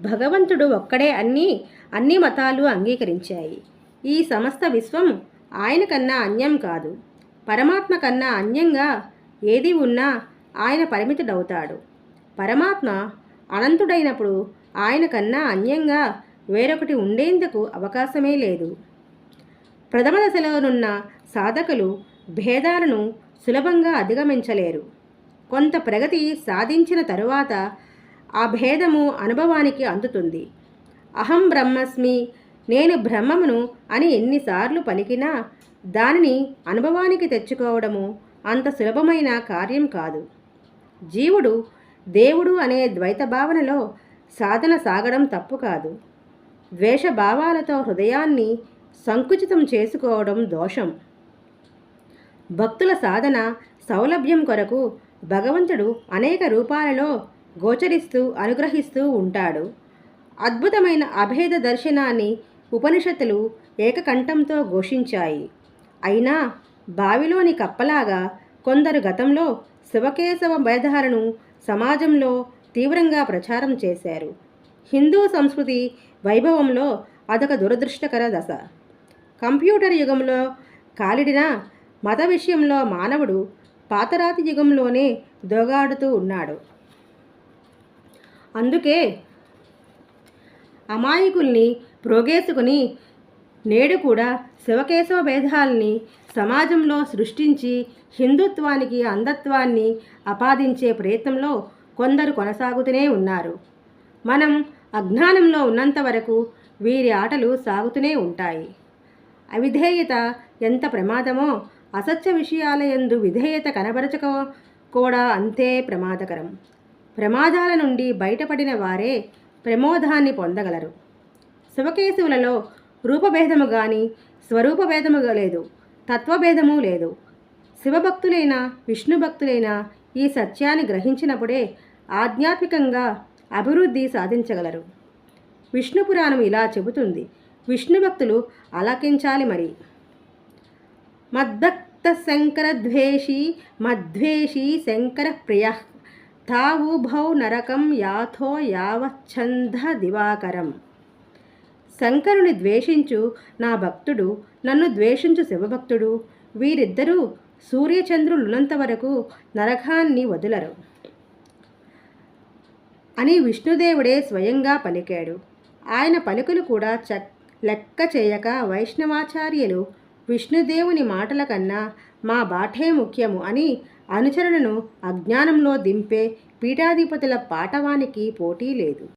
భగవంతుడు ఒక్కడే అన్ని అన్ని మతాలు అంగీకరించాయి. ఈ సమస్త విశ్వం ఆయన కన్నా అన్యం కాదు. పరమాత్మ కన్నా అన్యంగా ఏది ఉన్నా ఆయన పరిమితుడవుతాడు. పరమాత్మ అనంతుడైనప్పుడు ఆయన కన్నా అన్యంగా వేరొకటి ఉండేందుకు అవకాశమే లేదు. ప్రథమ దశలోనున్న సాధకులు భేదాలను సులభంగా అధిగమించలేరు. కొంత ప్రగతి సాధించిన తరువాత ఆ భేదము అనుభవానికి అందుతుంది. అహం బ్రహ్మస్మి నేను బ్రహ్మమును అని ఎన్నిసార్లు పలికినా దానిని అనుభవానికి తెచ్చుకోవడము అంత సులభమైన కార్యం కాదు. జీవుడు దేవుడు అనే ద్వైత భావనలో సాధన సాగడం తప్పు కాదు. ద్వేష భావాలతో హృదయాన్ని సంకుచితం చేసుకోవడం దోషం. భక్తుల సాధన సౌలభ్యం కొరకు భగవంతుడు అనేక రూపాలలో గోచరిస్తూ అనుగ్రహిస్తూ ఉంటాడు. అద్భుతమైన అభేద దర్శనాన్ని ఉపనిషత్తులు ఏకకంఠంతో ఘోషించాయి. అయినా బావిలోని కప్పలాగా కొందరు గతంలో శివకేశవ భేదాలను సమాజంలో తీవ్రంగా ప్రచారం చేశారు. హిందూ సంస్కృతి వైభవంలో అదొక దురదృష్టకర దశ. కంప్యూటర్ యుగంలో కాలిడిన మత విషయంలో మానవుడు పాతరాతి యుగంలోనే దోగాడుతూ ఉన్నాడు. అందుకే అమాయకుల్ని ప్రోగేసుకుని నేడు కూడా శివకేశవ భేదాల్ని సమాజంలో సృష్టించి హిందుత్వానికి అంధత్వాన్ని ఆపాదించే ప్రయత్నంలో కొందరు కొనసాగుతూనే ఉన్నారు. మనం అజ్ఞానంలో ఉన్నంత వరకు వీరి ఆటలు సాగుతూనే ఉంటాయి. అవిధేయత ఎంత ప్రమాదమో అసత్య విషయాల ఎందు విధేయత కనబరచక కూడా అంతే ప్రమాదకరం. ప్రమాదాల నుండి బయటపడిన వారే ప్రమోదాన్ని పొందగలరు. శివకేశవులలో రూపభేదము కానీ స్వరూపభేదము లేదు తత్వభేదము లేదు. శివభక్తులైన విష్ణు భక్తులైన ఈ సత్యాన్ని గ్రహించినప్పుడే ఆధ్యాత్మికంగా అభివృద్ధి సాధించగలరు. విష్ణు పురాణం ఇలా చెబుతుంది. విష్ణు భక్తులు అలకించాలి మరి. మద్భక్త శంకర ద్వేషి మద్వేషి శంకర ప్రియ. తావుభౌ నరకం యాథో యావచ్ఛంద దివాకరం. శంకరుని ద్వేషించు నా భక్తుడు నన్ను ద్వేషించు శివభక్తుడు వీరిద్దరూ సూర్యచంద్రులున్నంత వరకు నరకాన్ని వదులరు. అని విష్ణుదేవుడే స్వయంగా పలికాడు. ఆయన పలుకులు కూడా చ లెక్క చేయక వైష్ణవాచార్యులు విష్ణుదేవుని మాటల కన్నా మా బాఠే ముఖ్యము అని అనుచరులను అజ్ఞానంలో దింపే పీఠాధిపతుల పాటవానికి పోటీ లేదు.